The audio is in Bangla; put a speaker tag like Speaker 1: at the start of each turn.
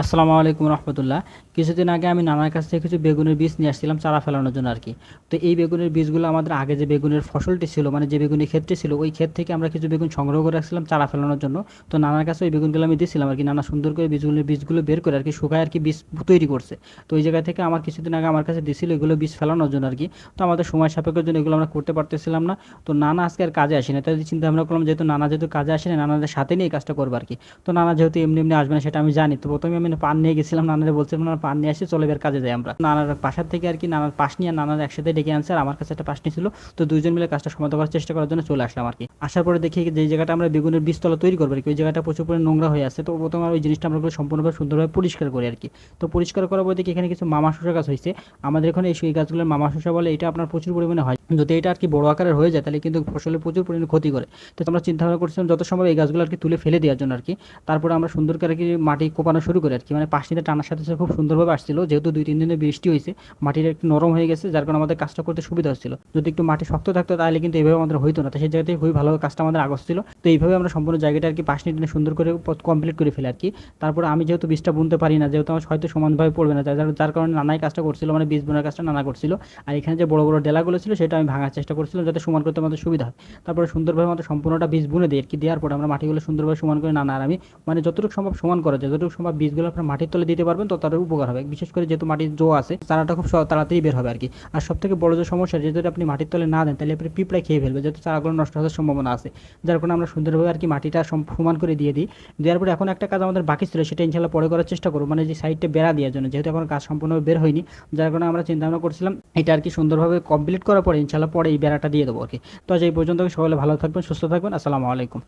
Speaker 1: আসসালামু আলাইকুম রহমতুল্লাহ। কিছুদিন আগে আমি নানার কাছ থেকে কিছু বেগুনের বীজ নিয়ে আসছিলাম চারা ফেলানোর জন্য আর কি। তো এই বেগুনের বীজগুলো আমাদের আগে যে বেগুনের ফসলটি ছিল মানে যে বেগুনের ক্ষেতটি ছিল, ওই ক্ষেত থেকে আমরা কিছু বেগুন সংগ্রহ করে রাখছিলাম চারা ফেলানোর জন্য। তো নানার কাছে ওই বেগুনগুলো আমি দিয়েছিলাম আর কি। নানা সুন্দর করে বীজগুলো বীজগুলো বের করে আর কি শুকায় আর কি বীজ তৈরি করছে। তো ওই জায়গা থেকে আমার কিছুদিন আগে আমার কাছে দিছিল এগুলো বীজ ফেলানোর জন্য আর কি। তো আমাদের সময় সাপেক্ষের জন্য এগুলো আমরা করতে পারতেছিলাম না। তো নানা আজকে আর কাজে আসে না তাই চিন্তা ভাবনা করলাম যেহেতু নানা যেহেতু কাজে আসে না নানাদের সাথে নিয়ে কাজটা করব আর কি। তো নানা যেহেতু এমনি এমনি আসবে না সেটা আমি জানি। তো প্রথমে আমি পান নিয়ে গেছিলাম, নানারে বলছিলাম, নানা, পান নিয়ে আসি, চলে এবার কাজে যাই আমরা। নানার বাসার থেকে আর কি নানার পাশ নিয়ে নানার একসাথে ডেকে আনছে, আর আমার কাছে একটা পাশ ছিল তো দুজন মিলে কাজটা সমাধান করার চেষ্টা করার জন্য চলে আসলাম আর কি। আসার পরে দেখি যে জায়গাটা আমরা বেগুনের বীজতলা তৈরি করব আর কি। ওই জায়গাটা প্রচুর পরিমাণে নোংরা হয়ে আছে। তো প্রথমে ওই জিনিসটা আমরা সম্পূর্ণভাবে সুন্দরভাবে পরিষ্কার করি আর কি। তো পরিষ্কার করার পরে দেখি এখানে কিছু মামা শসা গাছ হয়েছে। আমাদের এখানে এই গাছগুলোর মামা শসা বলে, এটা আপনার প্রচুর পরিমাণে হয়। যদি এটা আর কি বড় আকারের হয়ে যায়, তাহলে কিন্তু ফসলের প্রচুর পরিমাণে ক্ষতি করে। তো আমরা চিন্তা ভাবনা করছিলাম যত সম্ভব এই গাছগুলো আর কি তুলে ফেলে দেওয়ার জন্য আর কি তারপরে আমরা সুন্দর করে আর কি মাটি কোপানো শুরু করি আর কি মানে পাশ নিতে টানার সাথে সাথে খুব সুন্দরভাবে আসছিল, যেহেতু দুই, তিন দিনে বৃষ্টি হয়েছে, মাটিটা একটু নরম হয়ে গেছে, যার কারণে আমাদের কাজটা করতে সুবিধা হচ্ছিল। যদি একটু মাটি শক্ত থাকতো, তাহলে কিন্তু এইভাবে আমাদের হইতো না। তো সেই জায়গাতে খুবই ভালোভাবে কাজটা আমাদের আগস্ট ছিল। তো এইভাবে আমরা সম্পূর্ণ জায়গাটা আর কি পাশ নিয়ে সুন্দর করে কমপ্লিট করে ফেলে আর কি তারপরে আমি যেহেতু বীজটা বুনতে পারি না, যেহেতু আমার হয়তো সমানভাবে পড়বে না যার যার কারণে নানাই কাজটা করছিল মানে বীজ বোনার কাজটা নানা করছিল। আর এখানে যে বড় বড় ডেলাগুলো ছিল, সেটা আমি ভাঙার চেষ্টা করছিলাম যাতে সমান করতে আমাদের সুবিধা হয়। তারপরে সুন্দরভাবে আমাদের সম্পূর্ণটা বীজ বুনে দিই আর কি দেওয়ার পরে আমরা মাটিগুলো সুন্দরভাবে সমান করে নানা আর আমি মানে যতটুকু সম্ভব সমান করা যায়, যতটুকু সম্ভব বীজগুলো আপনার মাটির তলে দিতে পারবেন, তো তাদের উপকার হবে। বিশেষ করে যেহেতু মাটির জো আছে, চারাটা খুব তাড়াতাড়ি বের হবে আর কি। আর সব থেকে বড় যে সমস্যা, যেহেতু আপনি মাটির তলে না দেন, তাহলে আপনি পিঁপড়ায় খেয়ে ফেলবে যেহেতু চারাগুলো নষ্ট হওয়ার সম্ভাবনা আছে। যার কারণে আমরা সুন্দরভাবে আর কি মাটিটা সমান করে দিয়ে দিই। দেওয়ার পরে এখন একটা কাজ আমাদের বাকি ছিল, সেটা ইনশাল্লাহ পরে করার চেষ্টা করব মানে যে সাইডটা বেড়া দেওয়ার জন্য, যেহেতু এখন কাজ সম্পূর্ণভাবে বের হয়নি, যার কারণে আমরা চিন্তা ভাবনা করছিলাম, এটা আর কি সুন্দরভাবে কমপ্লিট করার পরে ইনশাল্লাহ পরে এই বেড়াটা দিয়ে দেবো আর কি। তো আজ এই পর্যন্ত সকলে ভালো থাকবেন, সুস্থ থাকবেন। আসসালামু আলাইকুম।